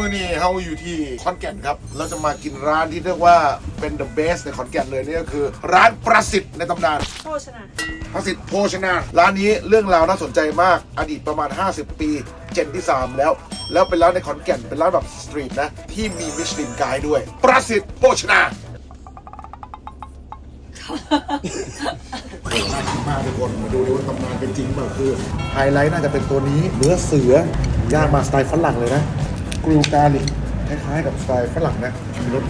มื่อนี้เราอยู่ที่ขอนแก่นครับ เราจะมากินร้านที่เรียกว่าเป็น the best ในขอนแก่นเลยนี่ก็คือ ร้านประสิทธิ์ในตำนาน โภชนา ประสิทธิ์โภชนา ร้านนี้เรื่องราวน่าสนใจมาก อดีตประมาณ 50 ปี เจนที่ 3 แล้ว แล้วเป็นร้านในขอนแก่น เป็นร้านแบบสตรีทนะ ที่มีมิชลินไกด์ด้วย ประสิทธิ์โภชนาน่ากินมากทุกคนมาดูดูว่าตำนานเป็นจริงเปล่าคือไฮไลท์น่าจะเป็นตัวนี้เนื้อเสือย่างมาสไตล์ฝรั่งเลยนะ กรูกาลิกคล้ายๆกับสไตล์ฝรั่งนะมีรส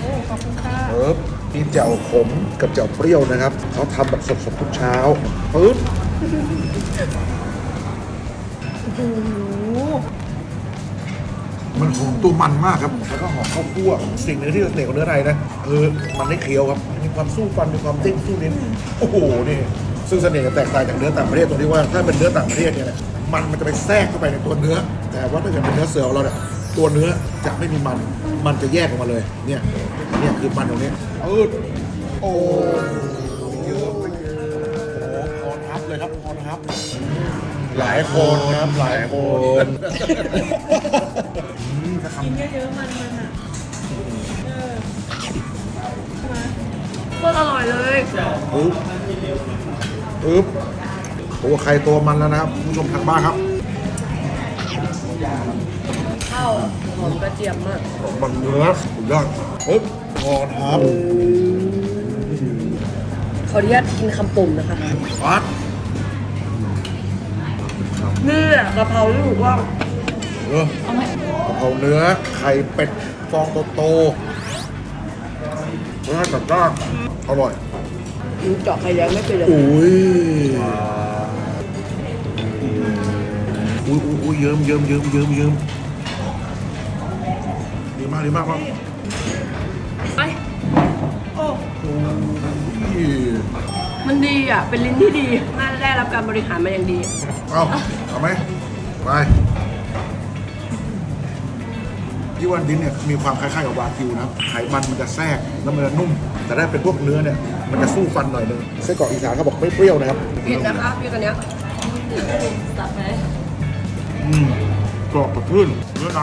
โอ้ขอบคุณค่ะปึ๊บมีแจ่วขมกับแจ่วเปรี้ยวนะครับเขาทำแบบสดๆทุกเช้าปึ๊บโอ้โหมันหอมตัวมันมากครับ แล้วก็หอมข้าวคั่ว สิ่งหนึงที่เสน่ห์ของเนื้อไทยนะคือมันไม่เคี้ยวครับ มีความสู้ฟัน มีความเด้งสู้ลิ้นโอ้โห นี่ ซึ่งเสน่ห์จะแตกต่างจากเนื้อต่างประเทศตรงที่ว่า ถ้าเป็นเนื้อต่างประเทศเนี่ยนะ มันมันจะไปแทรกเข้าไปในตัวเนื้อ แต่ว่าถ้าเกิดเป็นเนื้อเสือของเราเนี่ยตัวเนื้อจะไม่มีมัน มันจะแยกออกมาเลย เนี่ยเนี่ยคือมันตรงนี้อืดโอ้เยอะไปเยอะโอ้โหคอนทับเลยครับคอนทับ หลายคนครับหลายคนอืมถ้าทำกินเยอะๆมันมันอะเออใช่ไหมโคตรอร่อยเลย ปึ๊บปึ๊บ ตัวใครตัวมันแล้วนะครับคุณผู้ชมทางบ้านครับข้าวหอมกระเทียมมากมันเนื้อสุดยอดปึ๊บงอนครับขออนุญาตกินคำปุ่มนะคะฟัดนี่แหละกะเพราที่ถูกว่าเออกะเพราเนื้อไข่เป็ดฟองโตๆรสชาติจัดจ้านอร่อย เจาะไข่แดงไม่เป็นเลยอุ้ย อุ้ยอุ้ยอุ้ยเยิ้มเยิ้มเยิ้มเยิ้มเยิ้มดีมากดีมากครับไปโอ้อุ้ย มันดีอะ เป็นลิ้นที่ดี น่าจะได้รับการบริหารมาอย่างดี เอาเอาไหมไปที่ว่าดิ้นเนี่ยมีความคล้ายๆกับวากิวนะครับไขมันมันจะแทรกแล้วมันจะนุ่ม แต่ถ้าเป็นพวกเนื้อเนี่ยมันจะสู้ฟันหน่อยนึงไส้กรอกอีสานเขาบอกไม่เปรี้ยวนะครับ ผิดนะคะพี่กันเนี้ย ตัดไหม อืมกรอบกับพื้นเนื้อใน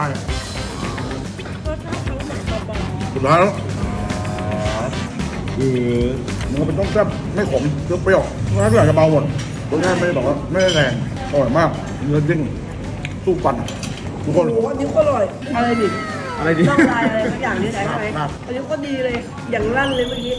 รสชาติเขาเหมือนเบาสุดท้ายแล้วคือมันก็เป็นต้มแซ่บไม่ขมเปรี้ยวๆรสชาติอาจจะเบาหมดรสชาติไม่ได้บอกว่าไม่ได้แรงอร่อยมาก เนื้อดิ้งสู้ฟันทุกคนๆโอ้โหอันนี้ก็อร่อย อะไรดิอะไรดีต้องลายอะไรสักอย่างที่ใช้ไหมครับอันนี้ก็ดีเลย อย่างลั่นเลยเมื่อกี้